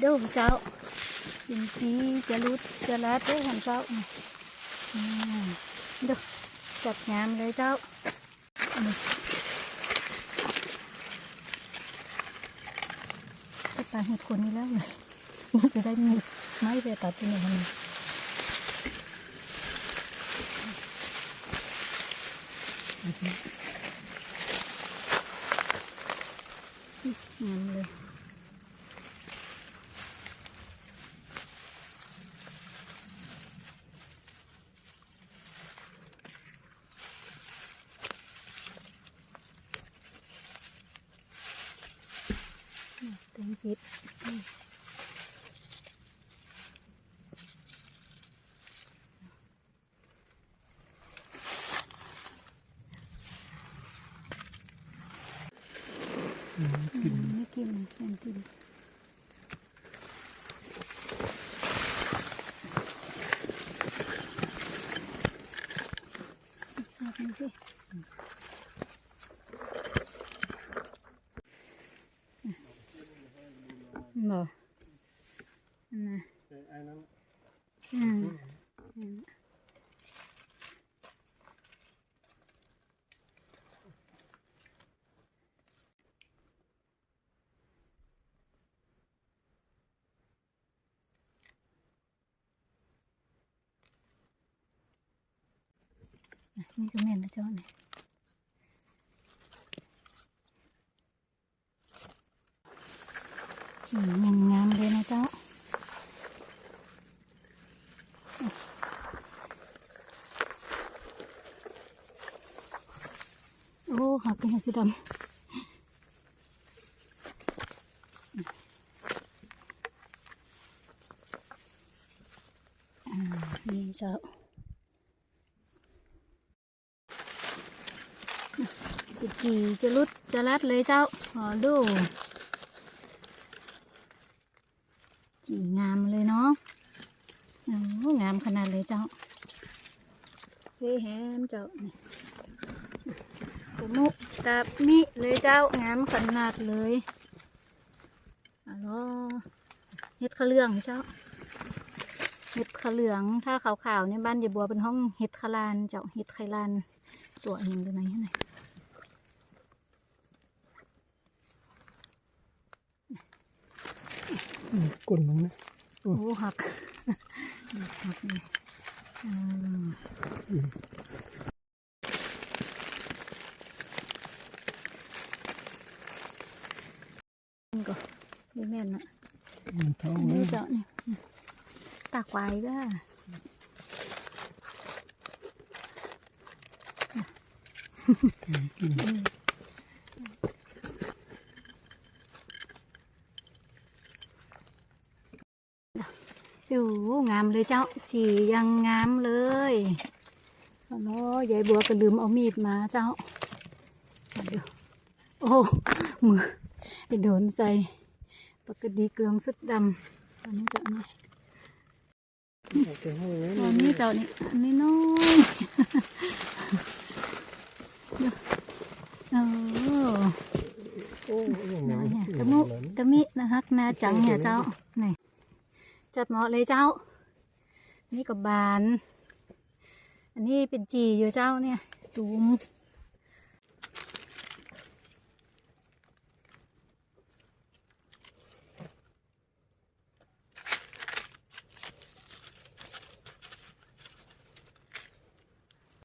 เด้อเจ้ากินจีจะรุดจะรัดเด้อหันเจ้านี่อืมเด้อจัดงามเลยเจ้าตาเห็ดคนนี้แล้วเลยนี่จะได้มีไม้ไปตัดที่ไหนมันงามเลย เต็มพิษไม่กินเส้นกินเอาไปสิ บ่นะไอ้นั้นอืมอืมอะนี่ก็แม่นนะเจ้าเนี่ย จีงงามๆเลยนะเจ้าโอ้หักเป็นสีดำอ่านี่เจ้าจะจีจะรุดจะรัดเลยเจ้าขอดู จีงามเลยเนาะงามขนาดเลยเจ้าเฮ้แฮมเจ้านี่กมุตามิเลยเจ้างามขนาดเลยอ๋อเห็ดขะเลืองเจ้า เห็ดขะเหลือง ถ้าขาวๆเนี่ยบ้านยายบัวเป็นห้องเห็ดขะลานเจ้า เห็ดไขลานตัวเองดูไหนไห กลนลงนะโอ้หักหักนี่ก็นี่แม่นนะท้องอันเลนี้ยเจาะนี่ตาควายก็อ ยู่งามเลยเจ้าจียังงามเลยโอ้โหยายบัวก็ลืมเอามีดมาเจ้าเอาเดี๋ยวโอ้มือไปโดนใส่ปกติเกลืองสุดดำตอนนี้เจ้านี่เอาไปให้ไว้ตอนนี้เจ้านี่อันนี้น้อยเดี๋ยวเออโอ้ยเนี่ยตะมุตะมินะฮักนาจังเนี่ยเจ้านี่ จัดเหมาะเลยเจ้า นี่กับบาน อันนี้เป็นจีอยู่เจ้าเนี่ยตูม